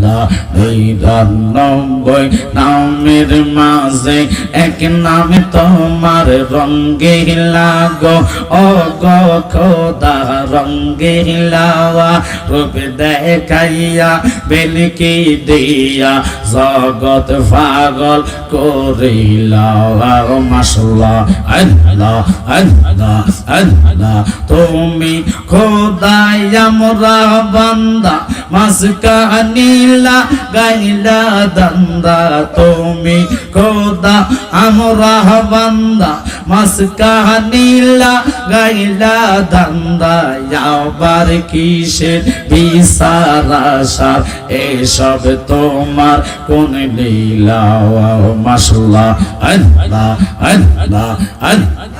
আল্লাহ নিরানব্বই নামের মাঝে, এক নামে তোমার রঙ্গে লাগো। ও গো খোদা রঙ্গে লাওয়া, রূপ দেখাইয়া, বেলকি দিয়া, জগৎ পাগল করিলাওয়া মাসাল্লাহ আল্লাহ আল্লাহ আল্লাহ, তুমি খোদাই, আমরা বান্দা মাসকা নীলা গাইলা দন্দা, তুমি খোদা, আমরা বান্দা মাসকা নীলা গাইলা দন্দা, আবার কিসের বিচারাসার এসব তোমার কোন লীলা মাসাল্লাহ আল্লাহ আল্লাহ আল্লাহ।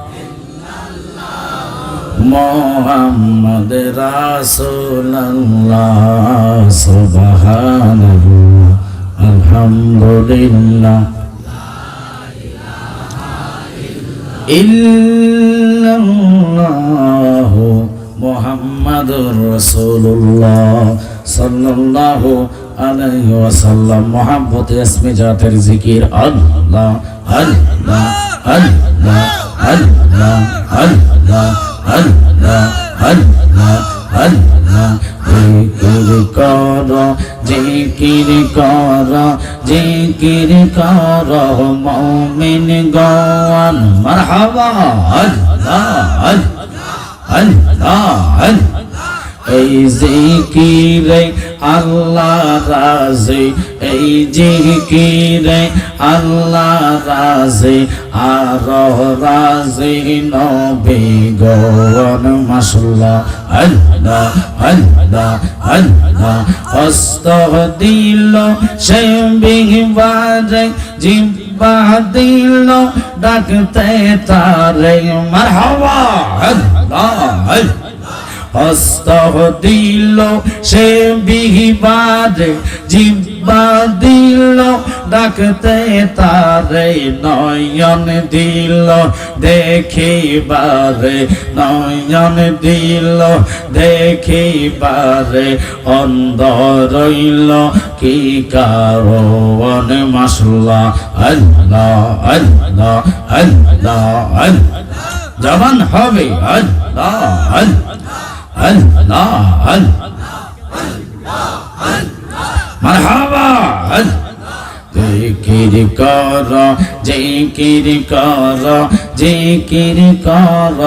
মোহাম্মদ রাসূলুল্লাহ সুবহানাল্লাহ আলহামদুলিল্লাহ। ইল্লাল্লাহ মুহাম্মাদুর রাসূলুল্লাহ সাল্লাল্লাহু আলাইহি ওয়াসাল্লাম। মোহাম্মদ ইসমে জাতের জিকির আল্লাহ আল্লাহ আল্লাহ আল্লাহ আল্লাহ। আল্লাহ আল্লাহ জিকির কর জিকির কর জিকির কর মুমিন গওয়ান মারহাবা আল্লাহ আল্লাহ আল্লাহ আল্লাহ এই জিকিরে আল্লাহ রাজি, এই জিকিরে আল্লাহ রাজি, আর রাজি নবী গৌর মাসাল্লাহ আল্লাহ আল্লাহ আল্লাহ। হস্ত দিল সে বিবারে, জিব্বা দিল ডাকতে তারে, মারহাবা, আল্লাহ আল্লাহ। হস্ত দিল, সে বিহিবারে জিব্বা দিল, ডাকতে তারে নয়ন দিল, দেখিবারে নয়ন দিল, দেখিবারে অন্ধ রইল, কি কারণ? মাসলা আল্লাহ আল্লাহ আল্লাহ আল্লাহ। জবান হবে, আল্লাহ আল্লাহ। আল্লাহ মারহাবা জিকির কর জিকির কর জিকির কর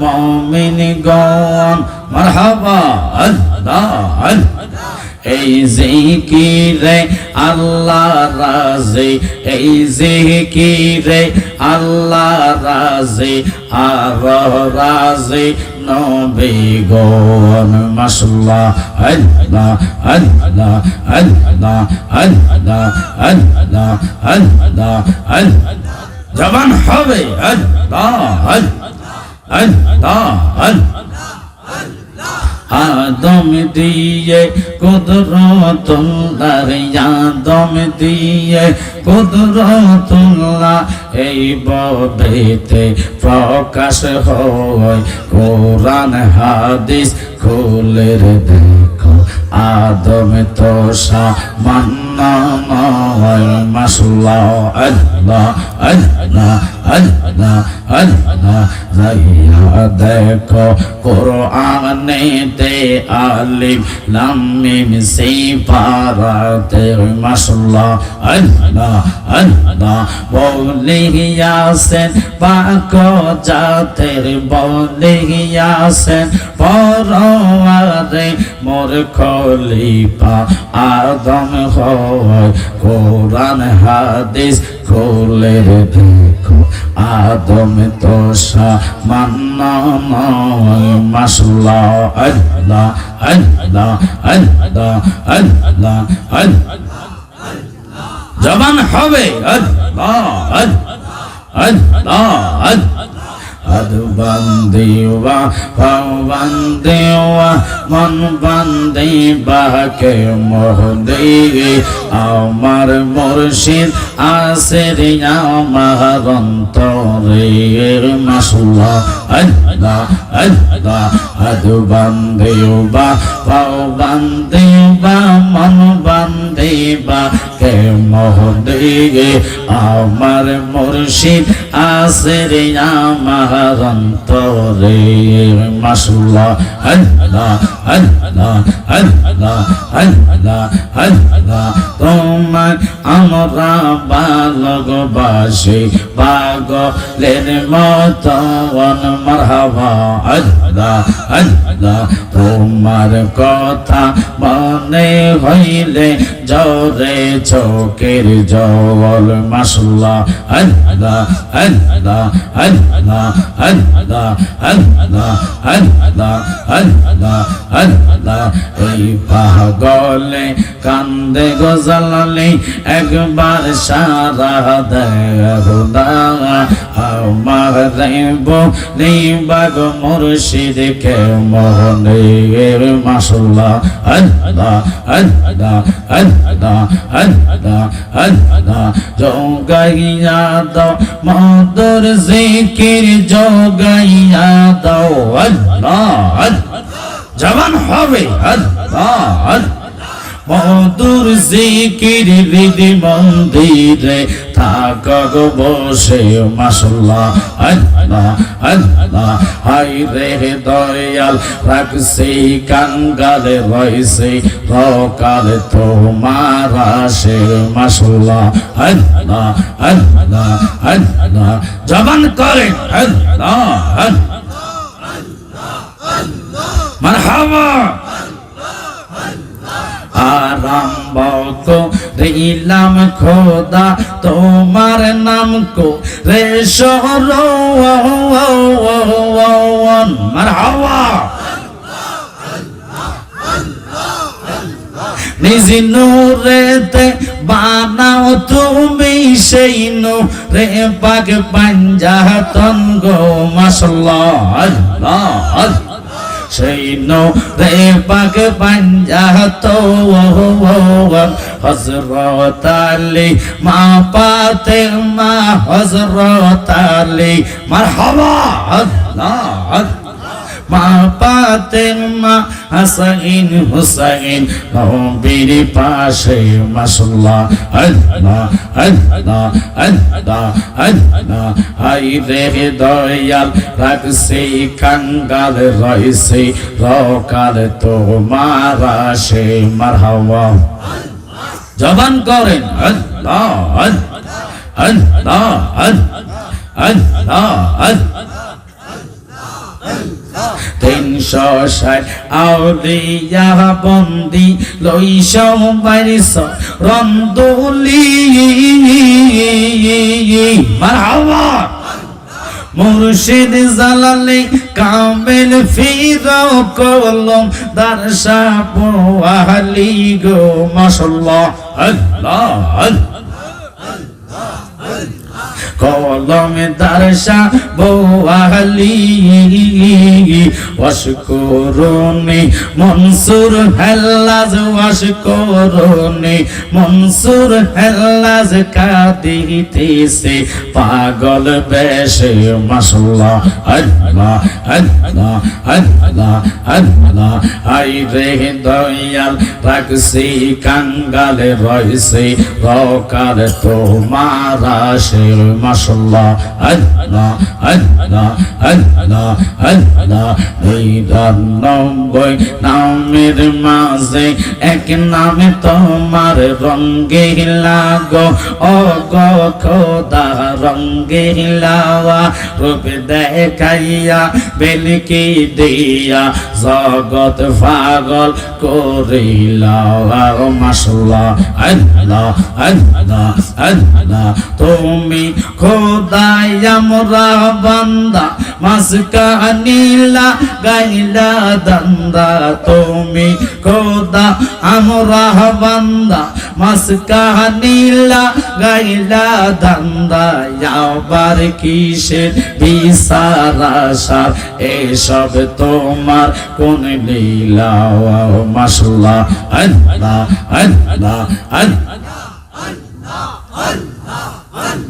মুমিন গন মারহাবা আল্লাহ আল্লাহ এই জিকিরে আল্লাহ রাজি, এই জিকিরে আল্লাহ রাজি, আর রাজি নবী গন মাসাল্লাহ আল্লাহ আল্লাহ আল্লাহ আল্লাহ আল্লাহ আল্লাহ আল্লাহ। জবান হবে আল্লাহ আল্লাহ আল্লাহ। আদম দিয়ে কুদরতুল্লাহ আদম দিয়ে কুদরতুল্লাহ, এই ববেতে প্রকাশ হয়। কোরআন, হাদিস খুলের দেখো, আদম তো সামান্য নয়, মাসুল্লাহ আল্লাহ আল্লাহ আল্লাহ আল্লাহ যাইয়া দেখো কোরআনেতে আলিফ লাম মিম সিফারাতে মাশাআল্লাহ আল্লাহ আল্লাহ বলিয়াছেন পাক জাতের বলিয়াছেন পরওয়ারে মোর খলিফা আদম হয় কোরআন হাদিস খোলে দেখো আদম তো সামান্য মাসলা আল্লাহ আল্লাহ আল্লাহ আল্লাহ আল্লাহ জবান হবে আল্লাহ আল্লাহ আল্লাহ আদবান দেওয়া পাওয়ান দেওয়া মন বান দেবা মোহ দেই আমার মুর্শিদ আসের আমার অন্তরে। মাসুল্লাহ আল্লাহ আল্লাহ, আদ বান্দিওয়া পাও বান্দিওয়া মন বান্দিবা কে মোহদে আমার মুর্শিদ আসের আমার অন্তরে। মাসুল্লাহ আল্লাহ আল্লাহ আল্লাহ আল্লাহ আল্লাহ তোমার আমরা ভালোবাসি পাগলের মতন মারহাবা। আল্লাহ আল্লাহ, তোমার কথা মনে হইলে জরে চোখের জল মাসুল্লাহ। আল্লাহ আল্লাহ আল্লাহ আল্লাহ আল্লাহ আল্লাহ আল্লাহ আল্লাহ, এই পাগলে কান্দে গজালালে একবার সারা দেহুদা আমার দেব নিবাগ মুর্শিদ কে মোহনে মাসুল্লাহ আল্লাহ আল্লাহ আল্লাহ আল্লাহ আল্লাহ। জগাইয়া দাও, মদর জিকির জগাইয়া দাও। আল্লাহ আল্লাহ। জবান হবে। আল্লাহ আল্লাহ। মধুর জিকির হৃদি মন্দিরে থাক গো বসে মাসাল্লাহ আল্লাহ আল্লাহ। হাই রে দয়াল, রাখছে, কাঙ্গালে রয়েছে, রকালে তোমার আসে মাসাল্লাহ আল্লাহ আল্লাহ আল্লাহ। জবান করে আল্লাহ আল্লাহ আল্লাহ। মারহাবা। আরম্ভ দিলাম খোদা, তোমার নাম কো রে সরণ মারহাবা। নিজ নূরেতে বানাও তুমি সেই নূরে পাক মাসাল্লাহ আল্লাহ আল্লাহ। সেই রে পাক পাঞ্জাত হজরত আলী মা পাতে মা হজরত আলী মারহাবা মা পাতে মা হাসাইন হুসাইন নবীর পাশে মাসাল্লাহ আল্লাহ আল্লাহ আল্লাহ আল্লাহ। আই রে দয়াল রাখছে, কাঙ্গাল রইছে রকাল তোমার আসে মারহাওয়া জবান করেন আল্লাহ আল্লাহ আল্লাহ আল্লাহ আল্লাহ। তিনশো ষাট আউলিয়া বন্দি লইস বাইশ রন্দুলি মুর্শিদ জালালি কামেল ফির কলম দারসা পোয়ালি গো, মাশাল্লাহ। আল্লাহ আল্লাহ। কলমে দারসা বৌয়ালি ওয়াশকুরুনি মনসুর হেল্লাজ, ওয়াশকুরুনি মনসুর হেল্লাজ কাদিতেছে পাগল বেশে মাশাল্লাহ। আল্লাহ আল্লাহ আল্লাহ আল্লাহ। আই রে দয়াল, রাখছি কাঙ্গালে রইছে রকার তোমার আসে মাশাল্লাহ আল্লাহ আল্লাহ আল্লাহ আল্লাহ। নিরানব্বই নামের মাঝে এক নামে তোমার রঙ্গে লাগো। ও গো খোদা রঙ্গে লাওয়া রূপ দেখাইয়া, বেলকি দিয়া জগৎ পাগল করিলাওয়া মাশাল্লাহ আল্লাহ আল্লাহ আল্লাহ। তুমি খোদাই আমরা বান্দা মাসকা নীলা গাইলা দন্দা। তুমি খোদা, আমরা বান্দা মাসকা নীলা গাইলা দন্দা। আবার কিসের বিচারাশার এসব তোমার কোন লীলা মাসলা আল্লাহ আল্লাহ আল্লাহ আল্লাহ আল্লাহ আল্লাহ।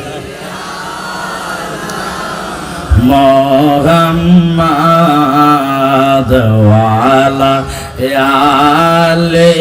মোহাম্মদ ওয়ালা আলে